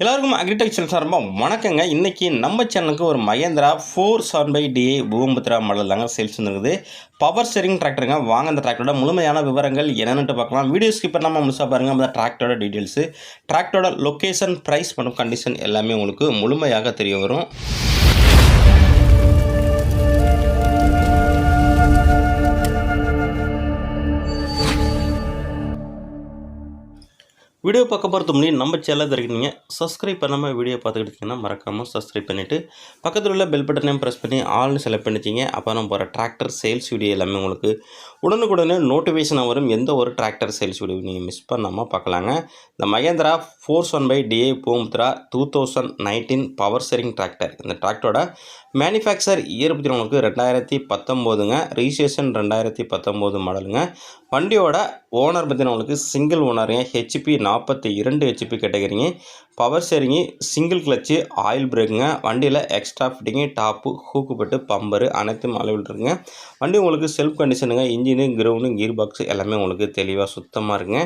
எல்லாருக்கும் அக்ரிடெக்சர் சார்பாக வணக்கங்க. இன்றைக்கி நம்ம சேனலுக்கு ஒரு Mahindra four seven by D A Bhoomiputra model தாங்க சேல்ஸ் வந்துருக்குது. பவர் ஸ்டெரிங் டிராக்டருங்க வாங்க அந்த டிராக்டரோட முழுமையான விவரங்கள் என்னென்னு பார்க்கலாம். வீடியோ ஸ்கிப் பண்ணாமல் முழுசாக பாருங்கள் அந்த டிராக்டரோட டீட்டெயில்ஸு டிராக்டரோட லொக்கேஷன் ப்ரைஸ் மற்றும் கண்டிஷன் எல்லாமே உங்களுக்கு முழுமையாக தெரிய வரும். வீடியோ பக்கம் போகிறது முன்னாடி நம்ம சேனல் இருக்கீங்க சப்ஸ்கிரைப் பண்ணாமல் வீடியோ பார்த்துக்கிட்டு இருக்கீங்கன்னா மறக்காமல் சப்ஸ்கிரைப் பண்ணிவிட்டு பக்கத்தில் உள்ள பெல் பட்டனையும் ப்ரெஸ் பண்ணி ஆல்னு செலக்ட் பண்ணிச்சிங்க அப்போ நம்ம போகிற டிராக்டர் சேல்ஸ் வீடியோ எல்லாமே உங்களுக்கு உடனுக்குடனே நோட்டிஃபிகேஷன் வரும். எந்த ஒரு டிராக்டர் சேல்ஸ் வீடியோ நீங்கள் மிஸ் பண்ணாமல் பார்க்கலாங்க. இந்த Mahindra force one by D A Bhoomiputra two thousand nineteen power steering tractor இந்த டிராக்டரோட மேனுஃபேக்சர் இயர் பற்றி உங்களுக்கு ரெண்டாயிரத்தி பத்தொம்போதுங்க. ரிஜிஸ்ட்ரேஷன் ரெண்டாயிரத்தி பத்தொம்போது மாடலுங்க வண்டியோட ஓனர் பற்றி உங்களுக்கு சிங்கிள் ஓனருங்க ஹெச்பி நாற்பத்தி இரண்டு HP கேட்டகரிங்க power steering single clutch oil பிரேக்குங்க வண்டியில் எக்ஸ்ட்ரா ஃபிட்டிங்கு டாப்பு ஹூக்குப்பட்டு பம்பரு அனைத்தும் அளவில் இருக்குங்க வண்டி உங்களுக்கு செல்ஃப் கண்டிஷனுங்க இன்ஜினு கிரவுண்டு கீர் பாக்ஸ் எல்லாமே உங்களுக்கு தெளிவாக சுத்தமாக இருக்குங்க.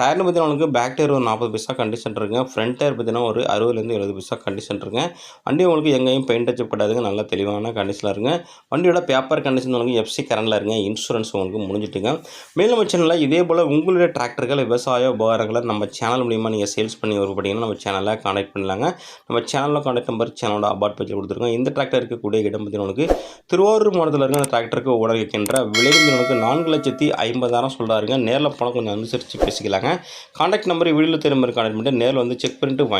டயர்னு பார்த்தீங்கன்னா உங்களுக்கு பேக் டயர் ஒரு நாற்பது பைசா கண்டிஷன் இருக்குங்க. ஃப்ரண்ட் டயர் பார்த்தீங்கன்னா ஒரு அறுபதுலேருந்து எழுபது பைசா கண்டிஷன் இருக்குங்க. வண்டி உங்களுக்கு எங்கேயும் பெயிண்ட் அச்சப்படாதுங்க நல்லா தெளிவான கண்டிஷனில் இருங்க வண்டியோட பேப்பர் கண்டிஷன் உங்களுக்கு எஃப்சி கரண்டில் இருங்க இன்சூரன்ஸ் உங்களுக்கு முடிஞ்சிட்டுங்க. மேலும் சேனலில் இதே போல் உங்களுடைய டிராக்டர்கள் விவசாய உபகாரங்களை நம்ம சேனல் மூலியமாக நீங்கள் சேல்ஸ் பண்ணி வருப்பட்டீங்கன்னா நம்ம சேனலில் காண்டாக்ட் பண்ணலாங்க. நம்ம சேனலில் காண்டாக்ட் நம்பர் சேனலோட அபார்ட் பேஜில் கொடுத்துருக்கோம். இந்த டிராக்டர் இருக்கக்கூடிய இடம் பார்த்தீங்கன்னா உங்களுக்கு திருவாரூர் மாவட்டத்தில் இருக்கிற அந்த டிராக்டருக்கு உடல் இருக்கின்ற விலை வந்து நான்கு லட்சத்தி ஐம்பதாயிரம் சொல்கிறாருங்க நேரில் போனால் கொஞ்சம் அனுசரித்து பேசிக்கலாங்க. காண்டாக்ட் நம்பர் வீடியோவில் திரும்ப காண்டாக்ட் பண்ணிட்டு நேரில் வந்து செக் பண்ணிட்டு வாங்கி